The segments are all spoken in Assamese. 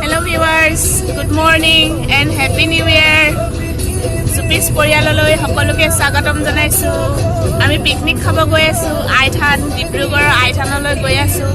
Hello' viewers good morning and happy new year জুপিছ পৰিয়াললৈ সকলোকে স্বাগতম জনাইছোঁ। আমি পিকনিক খাব গৈ আছোঁ আইথান ডিব্ৰুগড়ৰ আইথানলৈ গৈ আছোঁ।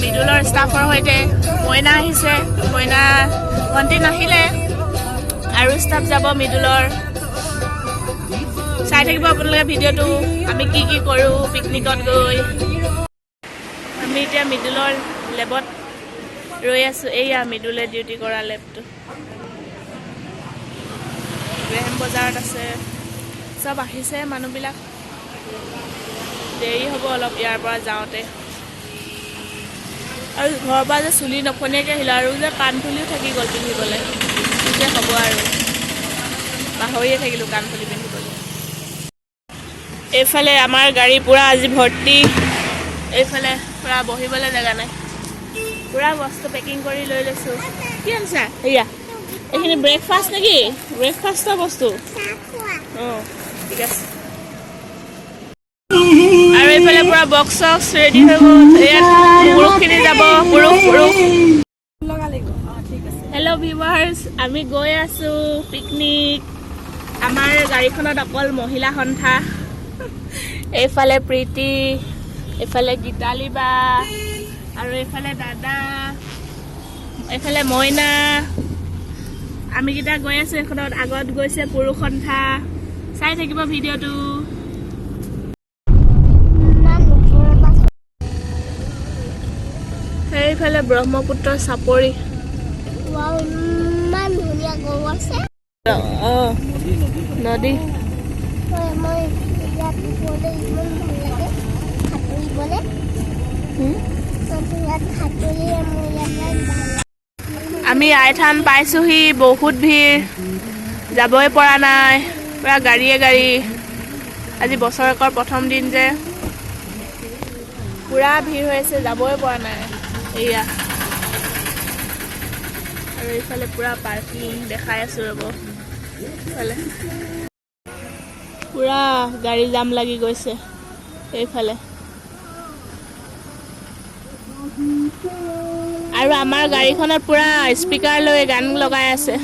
মৃদুলৰ ষ্টাফৰ সৈতে মইনা আহিছে। মইনা ভণ্টি নাহিলে। আৰু ষ্টাফ যাব মৃদুলৰ। চাই থাকিব আপোনালোকে ভিডিঅ'টো। আমি কি কি কৰোঁ পিকনিকত গৈ। আমি এতিয়া মৃদুলৰ লেবত ৰৈ আছোঁ এইয়া মৃদুলে ডিউটি কৰা লেবটো গ্ৰেহেম বজাৰত আছে চব আহিছে মানুহবিলাক। দেৰি হ'ব অলপ ইয়াৰ পৰা যাওঁতে। আৰু ঘৰৰ পৰা যে চুলি নফনীয়াকৈ আহিলোঁ আৰু যে কাণফুলিও থাকি গ'ল পিন্ধিবলৈ। এতিয়া হ'ব আৰু। পাহৰিয়ে থাকিলোঁ কাণফুলি পিন্ধিবলৈ। এইফালে আমাৰ গাড়ী পূৰা আজি ভৰ্তি। এইফালে পূৰা বহিবলৈ জেগা নাই। পূৰা বস্তু পেকিং কৰি লৈ লৈছোঁ। কি আনিছা? এয়া এইখিনি ব্ৰেকফাষ্ট নেকি? ব্ৰেকফাষ্টৰ বস্তু? ঠিক আছে। আৰু এইফালে পূৰা বক্স চক্স ৰেডি হৈ গ'ল। ইয়াত পুৰুষখিনি যাব। পুৰুষ পুৰুষ হেল্ল' ভিউৱাৰ্ছ আমি গৈ আছোঁ পিকনিক আমাৰ গাড়ীখনত অকল মহিলা সন্থা। এইফালে প্ৰীতি এইফালে গীতালি বা। আৰু এইফালে দাদা এইফালে মইনা। আমিকেইটা গৈ আছোঁ এইখনত আগত গৈছে পুৰুষ সন্থা চাই থাকিব ভিডিঅ'টো। সেইফালে ব্ৰহ্মপুত্ৰ চাপৰি। অঁ নদী। মই আমি আইথান পাইছোহি বহুত ভিৰ। যাবই পৰা নাই পূৰা গাড়ীয়ে গাড়ী। আজি বছৰেকৰ প্ৰথম দিন যে। পূৰা ভিৰ হৈ আছে যাবই পৰা নাই। এয়া আৰু এইফালে পূৰা পাৰ্কিং দেখাই আছোঁ ৰ'ব। এইফালে। পূৰা গাড়ী জাম লাগি গৈছে এইফালে। আৰু আমাৰ গাড়ীখনত পূৰা স্পীকাৰ লৈ গান লগাই আছে।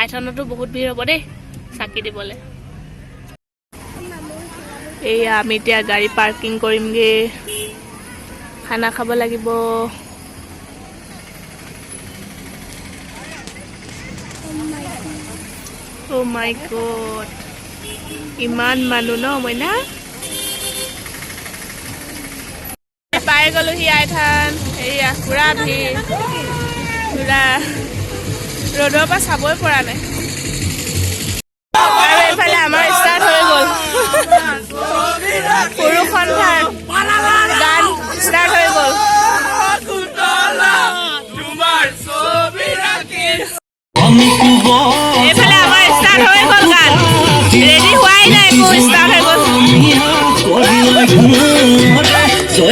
আইথানতো বহুত ভিৰ হ'ব দেই চাকি দিবলৈ। এইয়া আমি এতিয়া গাড়ী পাৰ্কিং কৰিমগৈ। খানা খাব লাগিব। গড ইমান মানুহ ন মইনা? পাই গ'লোহি আইথান এয়া পূৰা ভিৰ। পূৰা ৰ'দৰ পৰা চাবই পৰা নাই। আৰু এইফালে আমাৰ ষ্টাৰ্ট হৈ গ'ল। পুৰুষ সন্থাৰ গান ষ্টাৰ্ট হৈ গ'ল। এইফালে আমাৰ ষ্টাৰ্ট হৈ গ'ল গান। ৰেডি হোৱাই নাই একো ষ্টাৰ্ট হৈ গ'ল।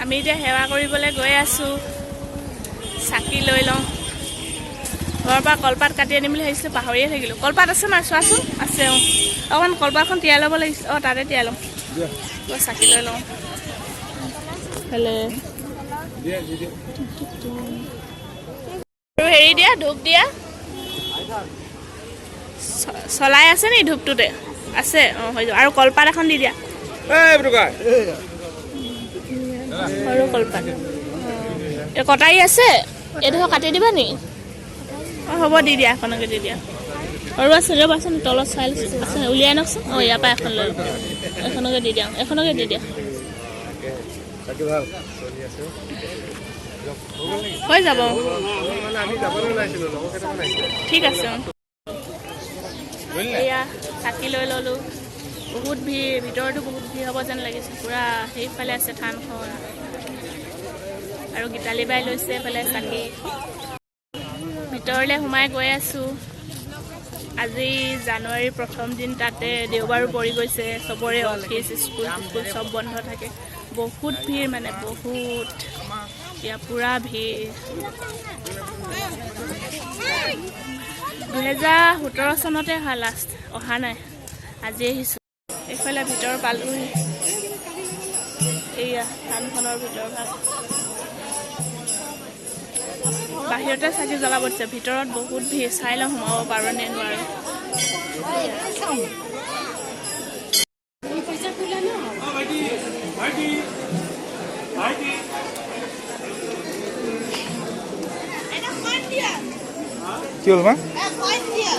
আমি এতিয়া সেৱা কৰিবলৈ গৈ আছোঁ। চাকি লৈ লওঁ। ঘৰৰ পৰা কলপাত কাটি আনিম বুলি ভাবিছিলোঁ পাহৰিয়ে থাকিলোঁ। কলপাত আছে নাই? চোৱাচোন আছে অঁ। অকণমান কলপাতখন তিয়াই ল'ব লাগিছিল। অঁ তাতে তিয়াই লওঁ। মই চাকি লৈ লওঁ। আৰু হেৰি দিয়া ধূপ দিয়া। চলাই আছে নি ধূপটোতে? আছে অঁ হৈ যাব। আৰু কলপাত এখন দি দিয়া। সৰু কলপাত। এই কটাৰী আছে? এইডোখৰ কাটি দিবা নি? অঁ হ'ব দি দিয়া এখনকে দি দিয়া। আৰু আছে ৰ'বাচোন তলত চাই আছে উলিয়াই আনকচোন। অঁ ইয়াৰ পৰা এখন লৈ। এখনকে দি দিয়া এখনকে দি দিয়া। হৈ যাব। ঠিক আছে এয়া চাকি লৈ ল'লোঁ। বহুত ভিৰ ভিতৰতো বহুত ভিৰ হ'ব যেন লাগিছে। পূৰা সেইফালে আছে থানখন। আৰু গীতালি বাই লৈছে এইফালে চাকি। ভিতৰলৈ সোমাই গৈ আছোঁ। আজি জানুৱাৰীৰ প্ৰথম দিন তাতে দেওবাৰো পৰি গৈছে। চবৰে অফিচ স্কুল স্কুল চব বন্ধ থাকে। বহুত ভিৰ মানে বহুত। পূৰা ভিৰ। দুহেজাৰ সোতৰ চনতে অহা লাষ্ট অহা নাই। আজি আহিছোঁ। এইফালে ভিতৰ পালোহি এইয়া থানখনৰ ভিতৰ ভাগ। বাহিৰতে চাকি জ্বলাব দিছে। ভিতৰত বহুত ভিৰ। চাই লওঁ সোমাব পাৰোঁ নে নোৱাৰোঁ। কি হ'ল মা 快点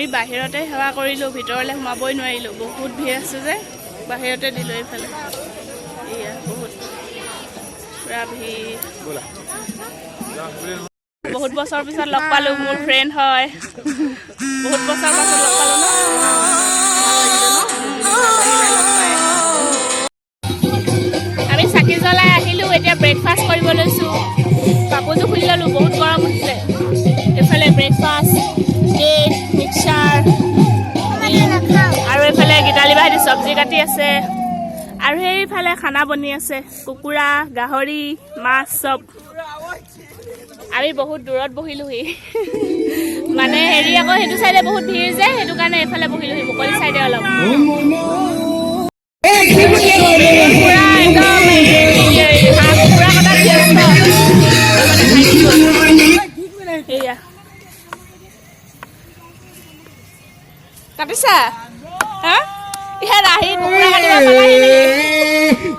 আমি বাহিৰতে সেৱা কৰিলোঁ ভিতৰলৈ সোমাবই নোৱাৰিলোঁ। বহুত ভিৰ আছে যে বাহিৰতে দিলোঁ এইফালে। এয়া বহুত। পূৰা ভিৰ। বহুত বছৰ পিছত লগ পালোঁ মোৰ ফ্ৰেণ্ড হয়। বহুত বছৰ পাছত লগ পালোঁ আমি চাকি জ্বলাই আহিলোঁ এতিয়া ব্ৰেকফাষ্ট কৰিব লৈছোঁ। কাপোৰযোৰ খুলি ল'লোঁ বহুত গৰম উঠিছে এইফালে ব্ৰেকফাষ্ট মিক্সাৰ আৰু এইফালে গীতালি বাহিনী চব্জি কাটি আছে। আৰু সেইফালে খানা বনি আছে। কুকুৰা গাহৰি মাছ চব। আমি বহুত দূৰত বহিলোহি। মানে হেৰি আকৌ সেইটো চাইডে বহুত ভিৰ যে সেইটো কাৰণে এইফালে বহিলোহি মুকলি চাইডে অলপ।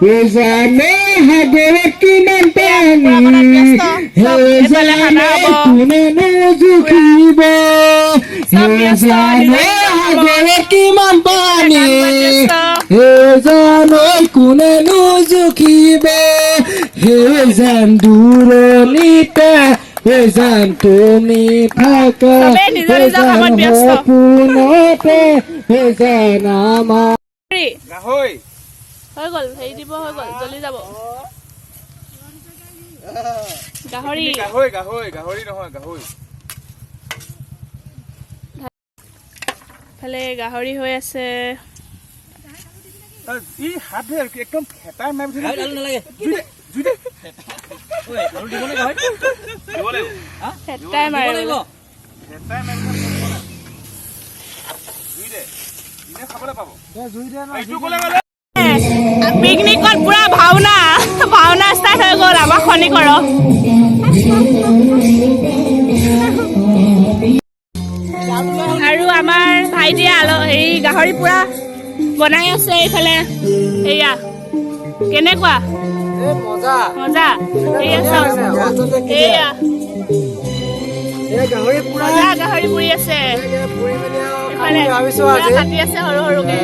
জানে হাগরে কিমান পানি। হে জানে কোনে নুজুকিব হে জানে হাগরে কিমান পানি। হে জানে কোনে নুজুকিব হে জান দূরনিতা এজান তুমি থাকো। এজান মপুনতে এজান আমার। হে গ'ল হেৰি দিব হৈ গ'ল জ্বলি যাব। গাহৰি। গাহৰি গাহৰি গাহৰি নহয় গাহৰি। ফালে গাহৰি হৈ আছে। ঐ, ই হাত ধুই আৰু একদম খেতাই মাৰি থৈ জুই দে, মাৰে। জুই খাবলৈ পাব। পিকনিকত পুৰা ভাওনা ভাওনা ষ্টাৰ্ট হৈ গ'ল আমাৰ খনিকৰ আৰু আমাৰ ভাইটিয়ে আল হেৰি গাহৰি পুৰা বনাই আছে এইফালে। এয়া কেনেকুৱা? মজা। এয়া চাওক। এয়া গাহৰি পুৰি আছে। কাটি আছে সৰু সৰুকে।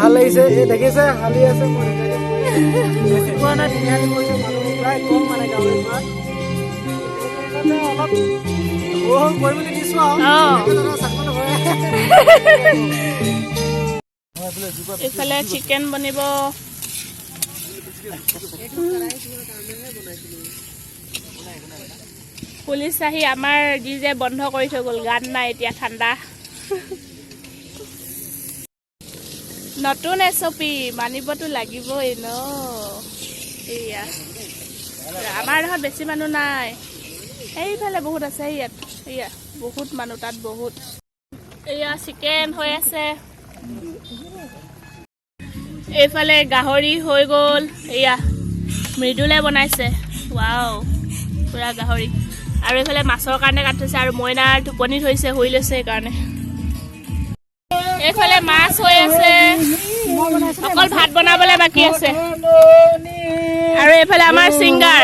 ভাল লাগিছে দেখিছে হালি আছে মই বেছি পোৱা নাই তিনিআলি কৰিছে মানুহ প্ৰায় কম মানে গাঁৱৰ পৰা সেইকাৰণে অলপ বৰষুণ পৰিম বুলি দিছো আৰু। অঁ। চাকৰি নকৰে। এইফালে চিকেন বনিব। পুলিচ আহি আমাৰ যি যে বন্ধ কৰি থৈ গ'ল গান নাই এতিয়া ঠাণ্ডা। নতুন এছপি মানিবতো লাগিবই ন? এয়া আমাৰ ডোখৰত বেছি মানুহ নাই। এইফালে বহুত আছে ইয়াত। এয়া বহুত মানুহ তাত বহুত। এয়া চিকেন হৈ আছে। এইফালে গাহৰি হৈ গ'ল। এয়া মৃদুলে বনাইছে। ৱাও পুৰা গাহৰি। আৰু এইফালে মাছৰ কাৰণে কাটি থৈছে আৰু মইনাৰ টোপনি থৈছে শুই লৈছে সেইকাৰণে। এইফালে মাছ হৈ আছে। অকল ভাত বনাবলৈ বাকী আছে। আৰু এইফালে আমাৰ ছিংগাৰ।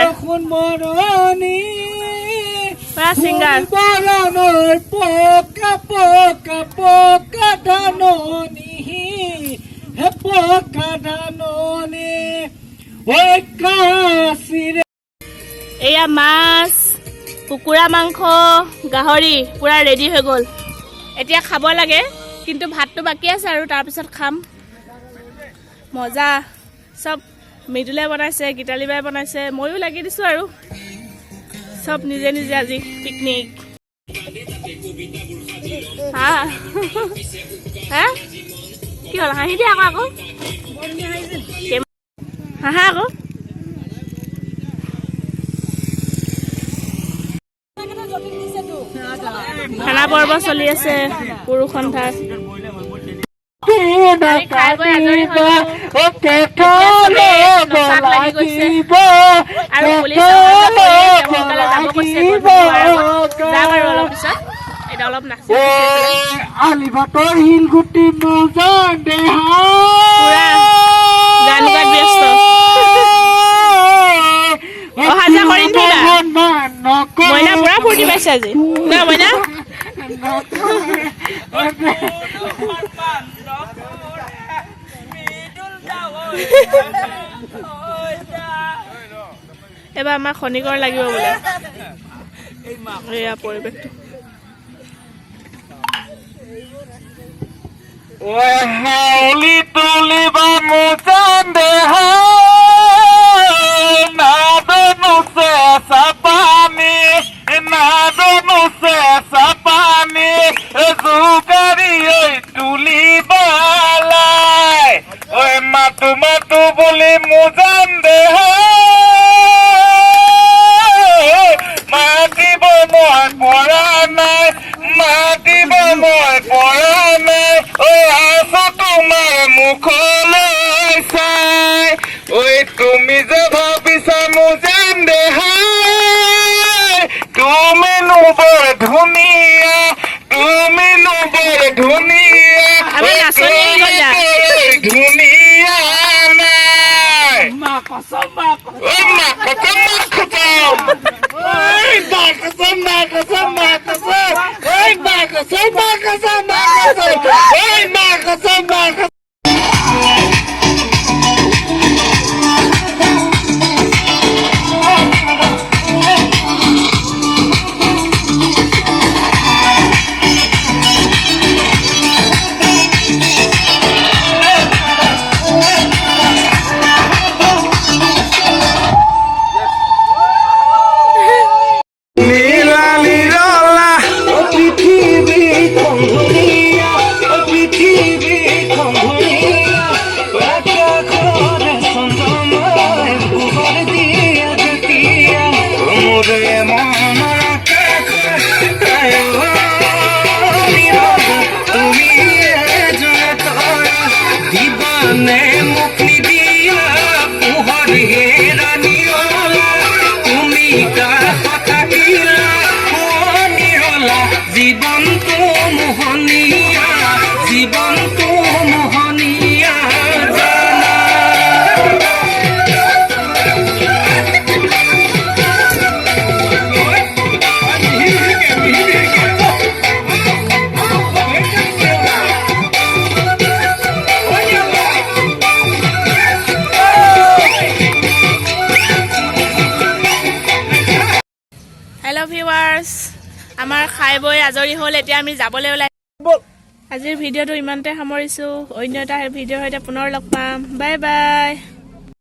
পুৰা ছিংগাৰ। পকা পকা পকা ধাননি হে। পকা ধাননি ঐ কাচিৰে। এয়া মাছ কুকুৰা মাংস গাহৰি পূৰা ৰেডি হৈ গ'ল। এতিয়া খাব লাগে। কিন্তু ভাতটো বাকী আছে আৰু তাৰপিছত খাম। মজা। চব মৃদুলে বনাইছে গীতালী বাই বনাইছে ময়ো লাগি দিছোঁ আৰু। চব নিজে নিজে আজি পিকনিক। কি হ'ল হাঁহি দিয়া আকৌ আকৌ? হাঁহা আকৌ? খানা পৰ্ব চলি আছে পুৰুষ সন্থাৰ। নাকানিব ও পেটলে বলাগিব পেটলে বলাগিব আলি ভাতৰ শিলগুটি নজন দেহা। অহা পাইছে আজি। এইবাৰ আমাৰ খনিকৰ লাগিব বোলে। এয়া পৰিৱেশটো। হাউলি তুলিবা মোজান দেহা। নো মন এতিয়া আমি যাবলৈ ওলাই আজিৰ ভিডিঅ'টো ইমানতে সামৰিছোঁ। অন্য এটা ভিডিঅ'ৰ সৈতে পুনৰ লগ পাম। Bye bye.